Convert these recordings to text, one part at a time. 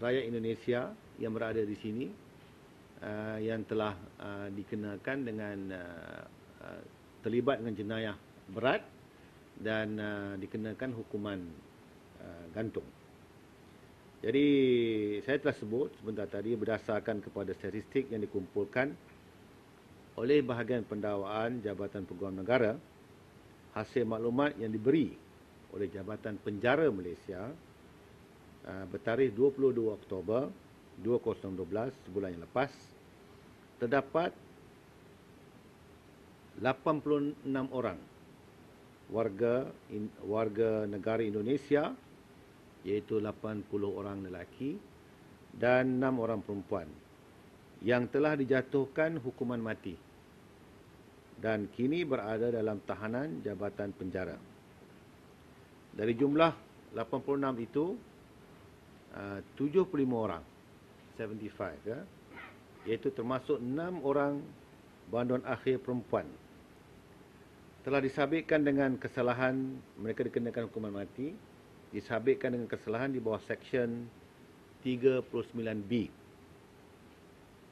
rakyat Indonesia yang berada di sini uh, yang telah uh, dikenakan dengan uh, uh, terlibat dengan jenayah berat dan uh, dikenakan hukuman uh, gantung. Jadi saya telah sebut sebentar tadi berdasarkan kepada statistik yang dikumpulkan oleh bahagian pendakwaan Jabatan Peguam Negara hasil maklumat yang diberi oleh Jabatan Penjara Malaysia uh, bertarikh 22 Oktober 2012 sebulan yang lepas terdapat 86 orang warga warga negara Indonesia iaitu 80 orang lelaki dan 6 orang perempuan yang telah dijatuhkan hukuman mati dan kini berada dalam tahanan Jabatan Penjara. Dari jumlah 86 itu, uh, 75 orang, 75 ya, iaitu termasuk 6 orang banduan akhir perempuan. Telah disabitkan dengan kesalahan mereka dikenakan hukuman mati. Disabitkan dengan kesalahan di bawah seksyen 39B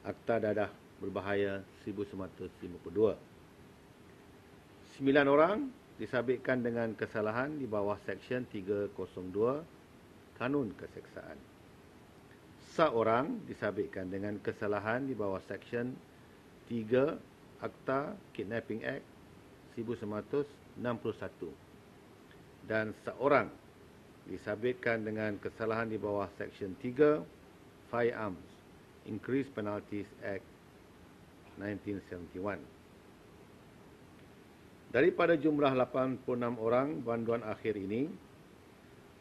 Akta Dadah Berbahaya 1952 Sembilan orang disabitkan dengan kesalahan di bawah Seksyen 302 Kanun Keseksaan. Seorang disabitkan dengan kesalahan di bawah Seksyen 3 Akta Kidnapping Act 1961. Dan seorang disabitkan dengan kesalahan di bawah Seksyen 3 Firearms Increased Penalties Act 1971. Daripada jumlah 86 orang banduan akhir ini,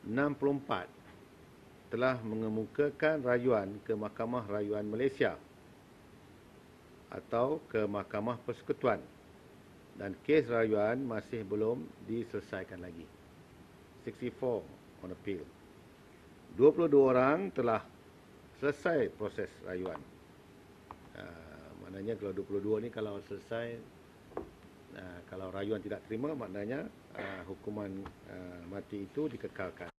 64 telah mengemukakan rayuan ke Mahkamah Rayuan Malaysia atau ke Mahkamah Persekutuan dan kes rayuan masih belum diselesaikan lagi. 64 on appeal. 22 orang telah selesai proses rayuan. Uh, maknanya kalau 22 ni kalau selesai kalau rayuan tidak terima maknanya uh, hukuman uh, mati itu dikekalkan